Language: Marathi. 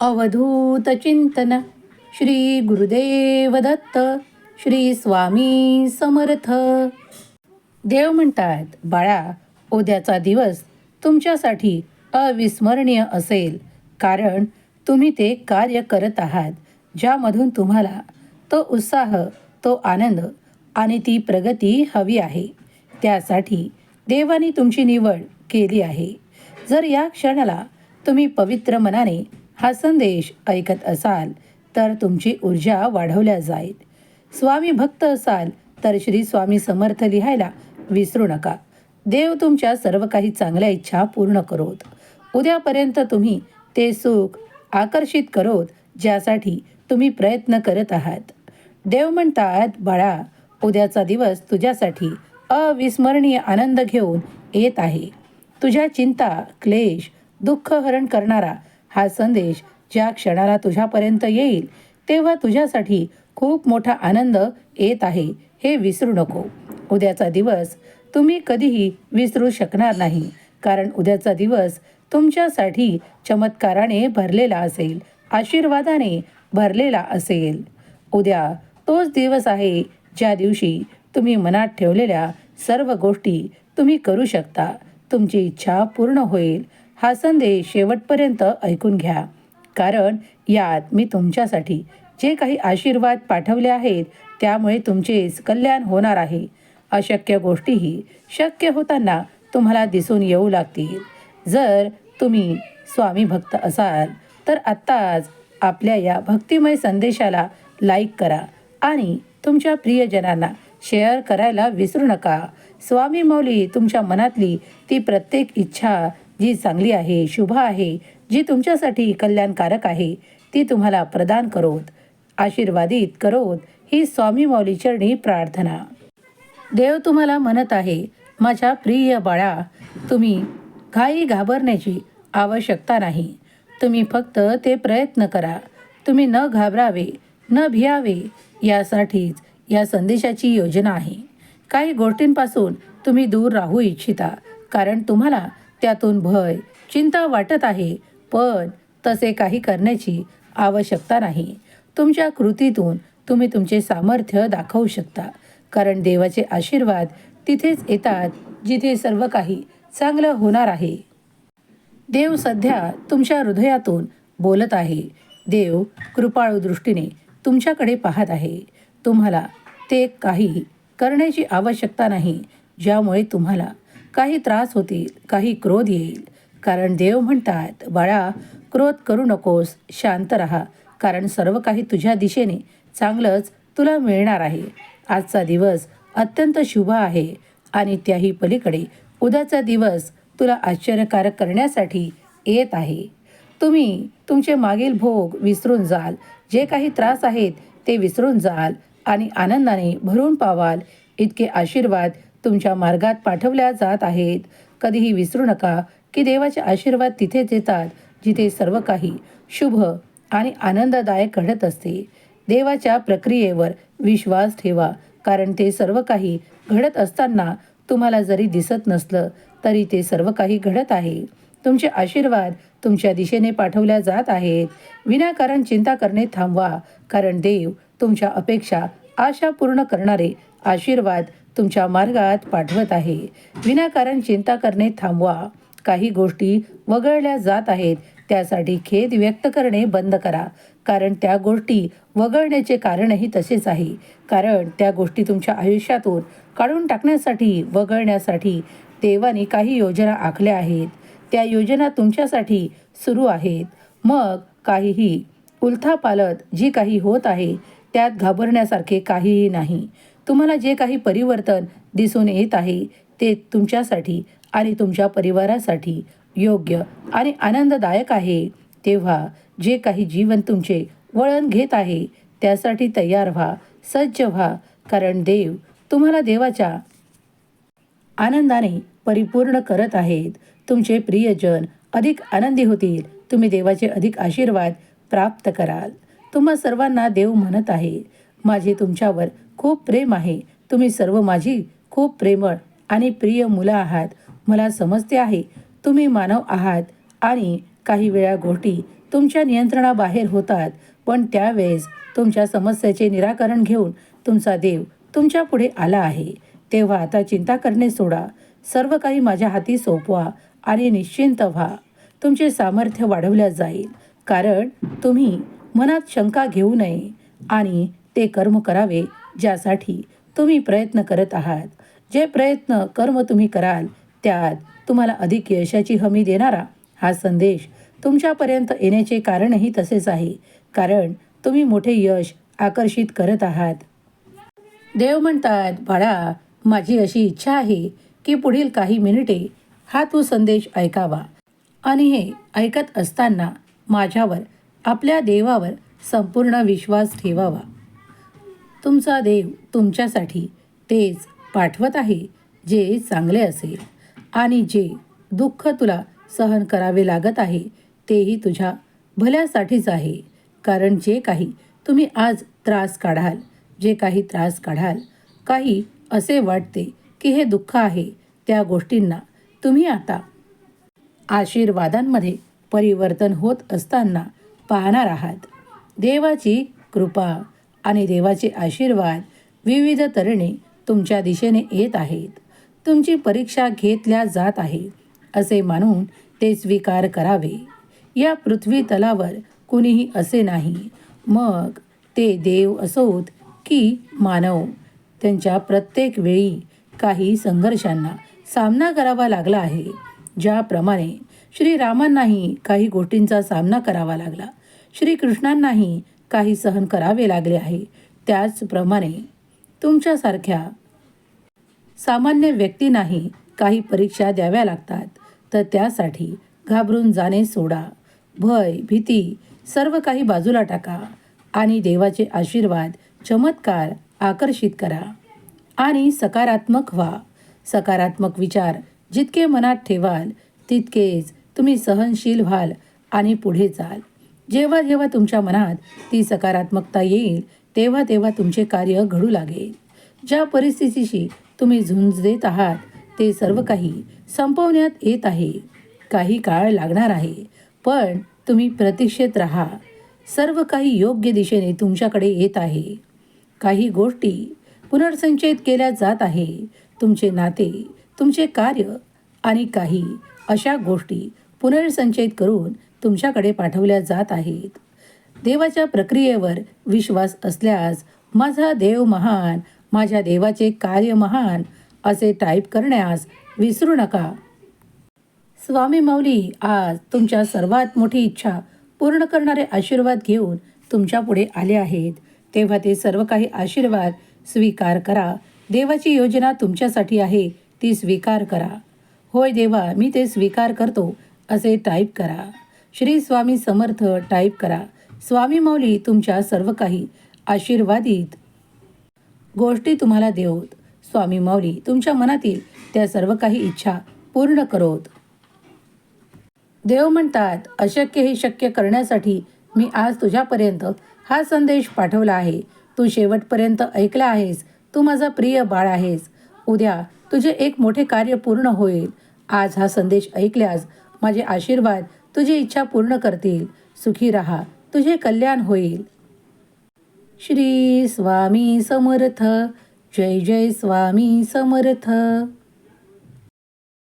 अवधूत चिंतन. श्री गुरुदेव दत्त श्री स्वामी समर्थ. देव म्हणतात बाळा उद्याचा दिवस तुमच्यासाठी अविस्मरणीय असेल. कारण तुम्ही ते कार्य करत आहात ज्यामधून तुम्हाला तो उत्साह तो आनंद आणि ती प्रगती हवी आहे. त्यासाठी देवाने तुमची निवड केली आहे. जर या क्षणाला तुम्ही पवित्र मनाने हा संदेश ऐकत असाल तर तुमची ऊर्जा वाढवल्या जाईल. स्वामी भक्त असाल तर श्री स्वामी समर्थ लिहायला विसरू नका. देव तुमच्या सर्व काही चांगल्या इच्छा पूर्ण करोत. उद्यापर्यंत तुम्ही ते सुख आकर्षित करोत ज्यासाठी तुम्ही प्रयत्न करत आहात. देव म्हणतात बाळा उद्याचा दिवस तुझ्यासाठी अविस्मरणीय आनंद घेऊन येत आहे. तुझ्या चिंता क्लेश दुःख हरण करणारा हा संदेश ज्या क्षणाला तुझ्यापर्यंत येईल तेव्हा तुझ्यासाठी खूप मोठा आनंद येत आहे हे विसरू नको. उद्याचा दिवस तुम्ही कधीही विसरू शकणार नाही कारण उद्याचा दिवस तुमच्यासाठी चमत्काराने भरलेला असेल आशीर्वादाने भरलेला असेल. उद्या तोच दिवस आहे ज्या दिवशी तुम्ही मनात ठेवलेल्या सर्व गोष्टी तुम्ही करू शकता. तुमची इच्छा पूर्ण होईल. हा संदेश शेवटपर्यंत ऐकून घ्या. कारण यात मी तुमच्यासाठी जे काही आशीर्वाद पाठवले आहेत त्यामुळे तुमचेच कल्याण होणार आहे. अशक्य गोष्टीही शक्य होताना तुम्हाला दिसून येऊ लागतील. जर तुम्ही स्वामी भक्त असाल तर आत्ताच आपल्या या भक्तिमय संदेशाला लाईक करा आणि तुमच्या प्रियजनांना शेअर करायला विसरू नका. स्वामी मौली तुमच्या मनातली ती प्रत्येक इच्छा जी चांगली आहे शुभ आहे जी तुमच्यासाठी कल्याणकारक आहे ती तुम्हाला प्रदान करोत. आशीर्वादित करोत ही स्वामी मौली चरणी प्रार्थना. देव तुम्हाला म्हणत आहे माझ्या प्रिय बाळा तुम्ही घाई घाबरण्याची आवश्यकता नाही. तुम्ही फक्त ते प्रयत्न करा. तुम्ही न घाबरावे न भियावे यासाठीच या संदेशाची योजना आहे. काही गोष्टींपासून तुम्ही दूर राहू इच्छिता कारण तुम्हाला त्यातून भय चिंता वाटत आहे पण तसे काही करण्याची आवश्यकता नाही. तुमच्या कृतीतून तुम्ही तुमचे सामर्थ्य दाखवू शकता कारण देवाचे आशीर्वाद तिथेच येतात जिथे सर्व काही चांगलं होणार आहे. देव सध्या तुमच्या हृदयातून बोलत आहे. देव कृपाळू दृष्टीने तुमच्याकडे पाहत आहे. तुम्हाला ते काही करण्याची आवश्यकता नाही ज्यामुळे तुम्हाला काही त्रास होतील काही क्रोध येईल. कारण देव म्हणतात बाळा क्रोध करू नकोस शांत राहा. कारण सर्व काही तुझ्या दिशेने चांगलंच तुला मिळणार आहे. आजचा दिवस अत्यंत शुभ आहे आणि त्याही पलीकडे उद्याचा दिवस तुला आश्चर्यकारक करण्यासाठी येत आहे. तुम्ही तुमचे मागील भोग विसरून जाल. जे काही त्रास आहेत ते विसरून जाल आणि आनंदाने भरून पावाल. इतके आशीर्वाद तुमच्या मार्गात पाठवल्या जात आहेत. कधीही विसरू नका की देवाचे आशीर्वाद तिथे देतात जिथे सर्व काही शुभ आणि आनंददायक घडत असते. देवाच्या प्रक्रियेवर विश्वास ठेवा कारण ते सर्व काही घडत असताना तुम्हाला जरी दिसत नसलं तरी ते सर्व काही घडत आहे. तुमचे आशीर्वाद तुमच्या दिशेने पाठवल्या जात आहेत. विनाकारण चिंता करणे थांबवा कारण देव तुमच्या अपेक्षा आशा पूर्ण करणारे आशीर्वाद तुमच्या मार्गात पाठवत आहे. विनाकारण चिंता करणे थांबवा. काही गोष्टी वगळल्या जात आहेत त्यासाठी खेद व्यक्त करणे बंद करा. कारण त्या गोष्टी वगळण्याचे कारणही तसेच आहे. कारण त्या गोष्टी तुमच्या आयुष्यातून काढून टाकण्यासाठी वगळण्यासाठी देवाने काही योजना आखल्या आहेत. त्या योजना तुमच्यासाठी सुरू आहेत. मग काहीही उलथापालत जी काही होत आहे त्यात घाबरण्यासारखे काहीही नाही. तुम्हाला जे काही परिवर्तन दिसून येत आहे ते तुमच्यासाठी आणि तुमच्या परिवारासाठी योग्य आणि आनंददायक आहे. तेव्हा जे काही जीवन तुमचे वळण घेत आहे त्यासाठी तयार व्हा सज्ज व्हा कारण देव तुम्हाला देवाच्या आनंदाने परिपूर्ण करत आहेत. तुमचे प्रियजन अधिक आनंदी होतील. तुम्ही देवाचे अधिक आशीर्वाद प्राप्त कराल. तुम्हा सर्वांना देव म्हणत आहे. माझे तुमच्यावर खूप प्रेम आहे. तुम्ही सर्व माझी खूप प्रेमळ आणि प्रिय मुलं आहात. मला समजते आहे. तुम्ही मानव आहात आणि काही वेळा गोष्टी तुमच्या नियंत्रणाबाहेर होतात. पण त्यावेळेस तुमच्या समस्येचे निराकरण घेऊन तुमचा देव तुमच्यापुढे आला आहे. तेव्हा आता चिंता करणे सोडा. सर्व काही माझ्या हाती सोपवा आणि निश्चिंत व्हा. तुमचे सामर्थ्य वाढवल्या जाईल. कारण तुम्ही मनात शंका घेऊ नये आणि ते कर्म करावे. ज्यासाठी तुम्ही प्रयत्न करत आहात. जे प्रयत्न कर्म तुम्ही कराल त्यात तुम्हाला अधिक यशाची हमी देणारा हा संदेश तुमच्यापर्यंत येण्याचे कारणही तसेच आहे. कारण तुम्ही मोठे यश आकर्षित करत आहात. देव म्हणतात बाळा माझी अशी इच्छा आहे की पुढील काही मिनिटे हा तू संदेश ऐकावा. आणि हे ऐकत असताना माझ्यावर आपल्या देवावर संपूर्ण विश्वास ठेवावा. तुमचा देव तुमच्यासाठी तेच पाठवत आहे जे चांगले असेल. आणि जे दुःख तुला सहन करावे लागत आहे तेही तुझ्या भल्यासाठीच आहे. कारण जे काही तुम्ही आज त्रास काढाल जे काही त्रास काढाल काही असे वाटते की हे दुःख आहे त्या गोष्टींना तुम्ही आता आशीर्वादांमध्ये परिवर्तन होत असताना पाहणार आहात. देवाची कृपा आणि देवाचे आशीर्वाद विविध तऱ्हेने तुमच्या दिशेने येत आहेत. तुमची परीक्षा घेतल्या जात आहे असे मानून ते स्वीकार करावे. या पृथ्वी तलावर कुणीही असे नाही. मग ते देव असोत की मानव? त्यांच्या प्रत्येक वेळी काही संघर्षांना सामना करावा लागला आहे. ज्याप्रमाणे श्रीरामांनाही काही गोष्टींचा सामना करावा लागला. श्रीकृष्णांनाही काही सहन करावे लागले आहे. त्याचप्रमाणे तुमच्यासारख्या सामान्य व्यक्तींनाही काही परीक्षा द्याव्या लागतात. तर त्यासाठी घाबरून जाणे सोडा. भय भीती सर्व काही बाजूला टाका आणि देवाचे आशीर्वाद चमत्कार आकर्षित करा. आणि सकारात्मक व्हा. सकारात्मक विचार जितके मनात ठेवाल तितकेच तुम्ही सहनशील व्हाल आणि पुढे जाल. जेव्हा जेव्हा तुमच्या मनात ती सकारात्मकता येईल तेव्हा तेव्हा तुमचे कार्य घडू लागेल. ज्या परिस्थितीशी तुम्ही झुंज देत आहात ते सर्व काही संपवण्यात येत आहे. काही काळ लागणार आहे पण तुम्ही प्रतीक्षेत राहा. सर्व काही योग्य दिशेने तुमच्याकडे येत आहे. काही गोष्टी पुनर्संचयित केल्या जात आहे. तुमचे नाते तुमचे कार्य आणि काही अशा गोष्टी पुनर्संचयित करून तुमच्याकडे पाठवल्या जात आहेत. देवाच्या प्रक्रियेवर विश्वास असल्यास माझा देव महान माझ्या देवाचे कार्य महान असे टाईप करण्यास विसरू नका. स्वामी मौली आज तुमच्या सर्वात मोठी इच्छा पूर्ण करणारे आशीर्वाद घेऊन तुमच्यापुढे आले आहेत. तेव्हा ते सर्व काही आशीर्वाद स्वीकार करा. देवाची योजना तुमच्यासाठी आहे ती स्वीकार करा. होय देवा मी ते स्वीकार करतो असे टाईप करा. श्री स्वामी समर्थ टाईप करा. स्वामी माऊली तुमच्या सर्व काही आशीर्वादित. गोष्टी तुम्हाला देवत. स्वामी माऊली तुमच्या मनातील त्या सर्व काही इच्छा पूर्ण करोत. देव म्हणतात अशक्य हे शक्य करण्यासाठी मी आज तुझ्यापर्यंत हा संदेश पाठवला आहे. तू शेवटपर्यंत ऐकला आहेस. तू माझा प्रिय बाळ आहेस. उद्या तुझे एक मोठे कार्य पूर्ण होईल. आज हा संदेश ऐकल्यास माझे आशीर्वाद तुझी इच्छा पूर्ण करतील. सुखी राहा. तुझे कल्याण होईल. श्री स्वामी समर्थ. जय जय स्वामी समर्थ.